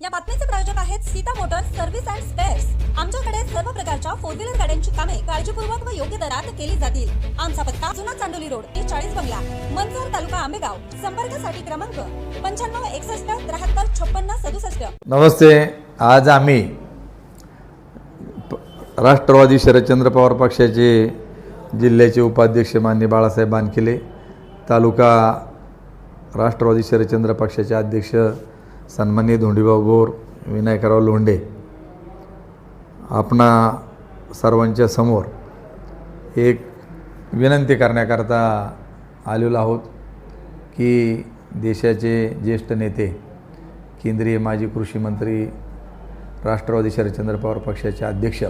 या बातमीचे प्रायोजक आहेत Sita motors service and spares. आमच्याकडे सर्व प्रकारच्या फोर व्हीलर गाड्यांची कामे काळजीपूर्वक व योग्य दरात केली जातील. आमचा पत्ता जुना चांडोली रोड ते चाळीस बंगला मंचर तालुका आंबेगाव. संपर्कासाठी क्रमांक पंच्याण्णव एकसष्ट त्र्याहत्तर छप्पन्न सदुसष्ट. नमस्ते आज आम्ही राष्ट्रवादी शरदचंद्र पवार पक्षाचे जिल्ह्याचे उपाध्यक्ष मान्य बाळासाहेब बानकिले तालुका राष्ट्रवादी शरदचंद्र पक्षाचे अध्यक्ष सन्मान्य धोंडीभाऊ बोर विनायकराव लोंढे आपणा सर्वांच्या समोर एक विनंती करण्याकरता आलेलो आहोत की देशाचे ज्येष्ठ नेते केंद्रीय माजी कृषी मंत्री राष्ट्रवादी शरदचंद्र पवार पक्षाचे अध्यक्ष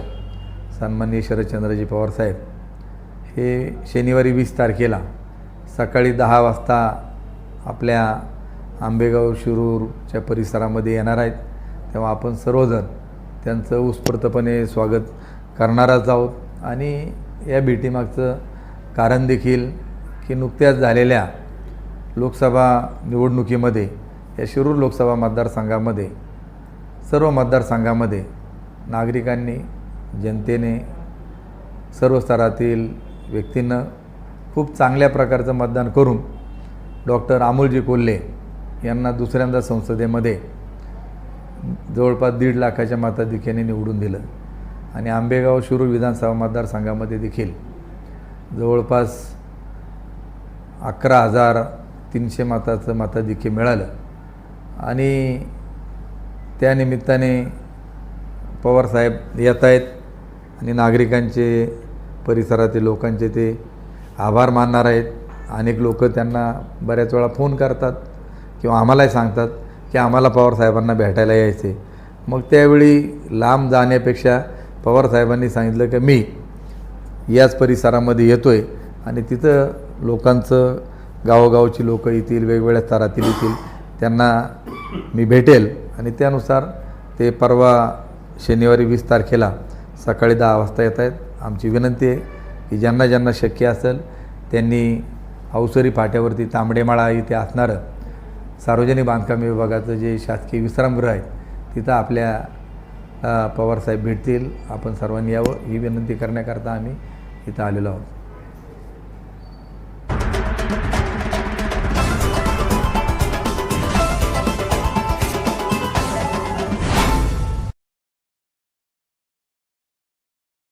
सन्माननीय शरदचंद्रजी पवार साहेब हे शनिवारी वीस तारखेला सकाळी दहा वाजता आपल्या आंबेगाव शिरूरच्या परिसरामध्ये येणार आहेत. तेव्हा आपण सर्वजण त्यांचं उत्स्फूर्तपणे स्वागत करणारच आहोत. आणि या भेटीमागचं कारण देखील की नुकत्याच झालेल्या लोकसभा निवडणुकीमध्ये या शिरूर लोकसभा मतदारसंघामध्ये सर्व मतदारसंघामध्ये नागरिकांनी जनतेने सर्व स्तरातील व्यक्तींना खूप चांगल्या प्रकारचं मतदान करून डॉक्टर अमोलजी कोल्हे यांना दुसऱ्यांदा संसदेमध्ये जवळपास दीड लाखाच्या मताधिक्याने निवडून दिलं. आणि आंबेगाव शिरूर विधानसभा मतदारसंघामध्ये देखील जवळपास अकरा हजार तीनशे मताचं मताधिक्य मिळालं. आणि त्यानिमित्ताने पवारसाहेब येत आहेत आणि नागरिकांचे परिसरातील लोकांचे ते आभार मानणार आहेत. अनेक लोक त्यांना बऱ्याच वेळा फोन करतात. किंवा आम्हालाही सांगतात की आम्हाला पवारसाहेबांना भेटायला यायचे. मग त्यावेळी लांब जाण्यापेक्षा पवारसाहेबांनी सांगितलं की मी याच परिसरामध्ये येतो आहे आणि तिथं लोकांचं गावोगावची लोकं येतील वेगवेगळ्या स्तरातील येतील त्यांना मी भेटेल. आणि त्यानुसार ते परवा शनिवारी वीस तारखेला सकाळी दहा वाजता येत आहेत. आमची विनंती आहे की ज्यांना ज्यांना शक्य असेल त्यांनी अवसरी फाट्यावरती तांबडेमाळा इथे असणारं सार्वजनिक बांधकाम विभागाचं जे शासकीय विश्रामगृह आहेत तिथं आपल्या पवारसाहेब भेटतील. आपण सर्वांनी यावं ही विनंती करण्याकरता आम्ही इथं आलेलो आहोत.